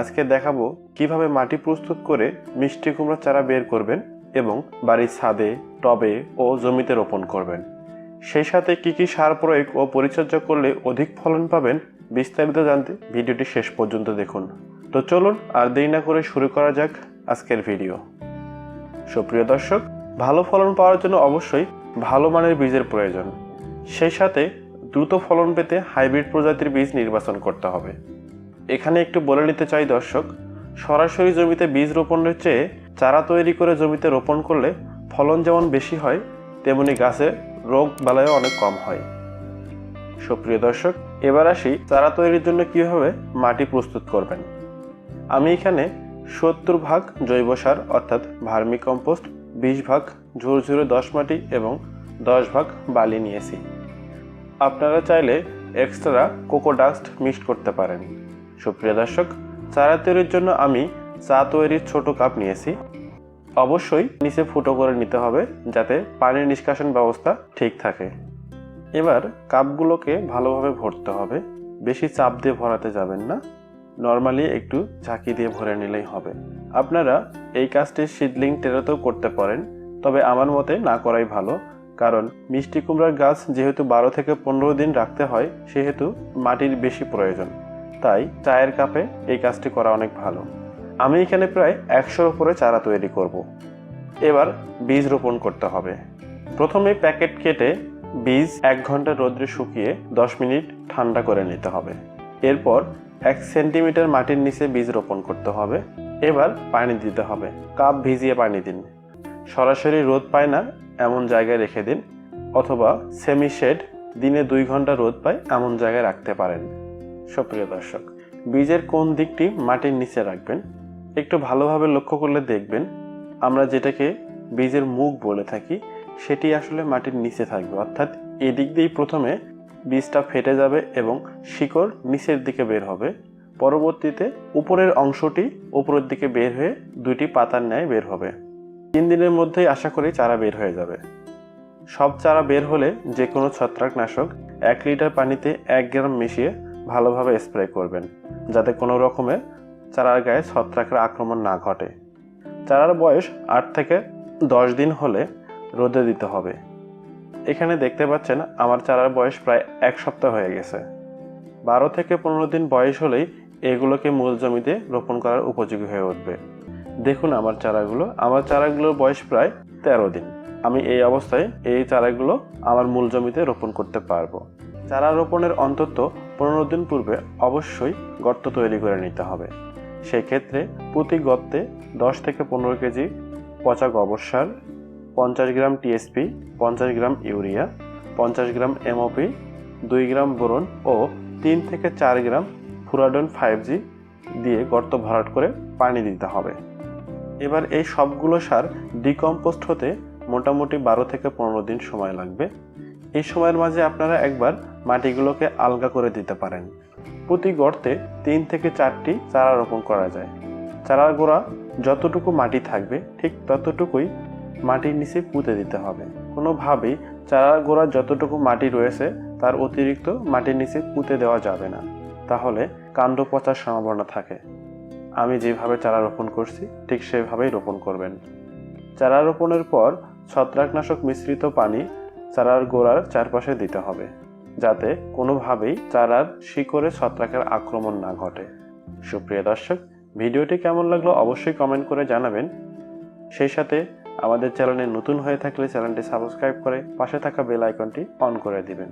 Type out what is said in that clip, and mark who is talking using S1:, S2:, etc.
S1: আজকে দেখাবো কীভাবে মাটি প্রস্তুত করে মিষ্টি কুমড়ার চারা বের করবেন এবং বাড়ির ছাদে, টবে ও জমিতে রোপণ করবেন। সেই সাথে কি কি সার প্রয়োগ ও পরিচর্যা করলে অধিক ফলন পাবেন বিস্তারিত জানতে ভিডিওটি শেষ পর্যন্ত দেখুন। তো চলুন আর দেরি না করে শুরু করা যাক আজকের ভিডিও। সুপ্রিয় দর্শক, ভালো ফলন পাওয়ার জন্য অবশ্যই ভালো মানের বীজের প্রয়োজন। সেই সাথে দ্রুত ফলন পেতে হাইব্রিড প্রজাতির বীজ নির্বাচন করতে হবে। এখানে একটু বলে নিতে চাই, দর্শক, সরাসরি জমিতে বীজ রোপণের চেয়ে চারা তৈরি করে জমিতে রোপণ করলে ফলন যেমন বেশি হয়, তেমনি গাছে রোগ বালাইও অনেক কম হয়। সুপ্রিয় দর্শক, এবার আসি চারা তৈরির জন্য কীভাবে মাটি প্রস্তুত করবেন। আমি এখানে সত্তর ভাগ জৈব সার, অর্থাৎ ভার্মি কম্পোস্ট, বিশ ভাগ ঝুরঝুরে দশ মাটি এবং দশ ভাগ বালি নিয়েছি। আপনারা চাইলে এক্সট্রা কোকোডাস্ট মিক্সড করতে পারেন। সুপ্রিয় দর্শক, চারা তৈরির জন্য আমি চা তৈরির ছোট কাপ নিয়েছি। অবশ্যই নিচে ফুটো করে নিতে হবে যাতে পানির নিষ্কাশন ব্যবস্থা ঠিক থাকে। এবার কাপগুলোকে ভালোভাবে ভরতে হবে। বেশি চাপ দিয়ে ভরাতে যাবেন না। নর্মালি একটু ঝাঁকি দিয়ে ভরে নিলেই হবে। আপনারা এই কাজটি সিডলিং টেরাতেও করতে পারেন, তবে আমার মতে না করাই ভালো। কারণ মিষ্টি কুমড়ার গাছ যেহেতু বারো থেকে পনেরো দিন রাখতে হয়, সেহেতু মাটির বেশি প্রয়োজন। তাই চায়ের কাপে এই কাজটি করা অনেক ভালো। আমি এখানে প্রায় একশোর উপরে চারা তৈরি করব। এবার বীজ রোপণ করতে হবে। প্রথমে প্যাকেট কেটে বীজ এক ঘণ্টা রোদ্রে শুকিয়ে দশ মিনিট ঠান্ডা করে নিতে হবে। এরপর এক সেন্টিমিটার মাটির নিচে বীজ রোপণ করতে হবে। এবার পানি দিতে হবে। কাপ ভিজিয়ে পানি দিন। সরাসরি রোদ পায় না, এমন জায়গায় রেখে দিন। অথবা সেমি শেড দিনে দুই ঘণ্টা রোদ পায়, এমন জায়গায় রাখতে পারেন। সুপ্রিয় দর্শক, বীজের কোন দিকটি মাটির নিচে রাখবেন? একটু ভালোভাবে লক্ষ্য করলে দেখবেন, আমরা যেটাকে বীজের মুখ বলে থাকি, সেটি আসলে মাটির নিচে থাকবে। অর্থাৎ এদিক দিয়েই প্রথমে বীজটা ফেটে যাবে এবং শিকড় নিচের দিকে বের হবে। পরবর্তীতে উপরের অংশটি উপরের দিকে বের হয়ে দুইটি পাতার ন্যায় বের হবে। তিন দিনের মধ্যেই আশা করি চারা বের হয়ে যাবে। সব চারা বের হলে যে কোনো ছত্রাকনাশক এক লিটার পানিতে এক গ্রাম মিশিয়ে ভালোভাবে স্প্রে করবেন, যাতে কোনো রকমে চারার গায়ে ছত্রাকের আক্রমণ না ঘটে। চারার বয়স আট থেকে দশ দিন হলে রোদে দিতে হবে। এখানে দেখতে পাচ্ছেন আমার চারার বয়স প্রায় এক সপ্তাহ হয়ে গেছে। বারো থেকে পনেরো দিন বয়স হলেই এগুলোকে মূল জমিতে রোপণ করার উপযোগী হয়ে উঠবে। দেখুন আমার চারাগুলো, আমার চারাগুলোর বয়স প্রায় তেরো দিন। আমি এই অবস্থায় এই চারাগুলো আমার মূল জমিতে রোপণ করতে পারব। চারা রোপণের অন্তত পনেরো দিন পূর্বে অবশ্যই গর্ত তৈরি করে নিতে হবে। সেই ক্ষেত্রে প্রতি গর্তে দশ থেকে পনেরো কেজি পচা গোবর সার, পঞ্চাশ গ্রাম টিএসপি, পঞ্চাশ গ্রাম ইউরিয়া, পঞ্চাশ গ্রাম এমওপি, দুই গ্রাম বোরন ও তিন থেকে চার গ্রাম ফুরাডন ফাইভ জি দিয়ে গর্ত ভরাট করে পানি দিতে হবে। এবার এই সবগুলো সার ডিকম্পোস্ট হতে মোটামুটি বারো থেকে পনেরো দিন সময় লাগবে। এই সময়ের মাঝে আপনারা একবার মাটিগুলোকে আলগা করে দিতে পারেন। প্রতি গর্তে তিন থেকে চারটি চারা রোপণ করা যায়। চারার গোড়া যতটুকু মাটি থাকবে, ঠিক ততটুকুই মাটির নিচে পুঁতে দিতে হবে। কোনোভাবেই চারার গোড়ার যতটুকু মাটি রয়েছে, তার অতিরিক্ত মাটির নিচে পুঁতে দেওয়া যাবে না। তাহলে কাণ্ড পচার সম্ভাবনা থাকে। আমি যেভাবে চারা রোপণ করছি, ঠিক সেভাবেই রোপণ করবেন। চারা রোপণের পর ছত্রাকনাশক মিশ্রিত পানি চারার গোড়ার চারপাশে দিতে হবে, যাতে কোনোভাবেই চারার শিকড়ে ছত্রাকের আক্রমণ না ঘটে। সুপ্রিয় দর্শক, ভিডিওটি কেমন লাগল অবশ্যই কমেন্ট করে জানাবেন। সেই সাথে আমাদের চ্যানেলে নতুন হয়ে থাকলে চ্যানেলটি সাবস্ক্রাইব করে পাশে থাকা বেল আইকনটি অন করে দিবেন।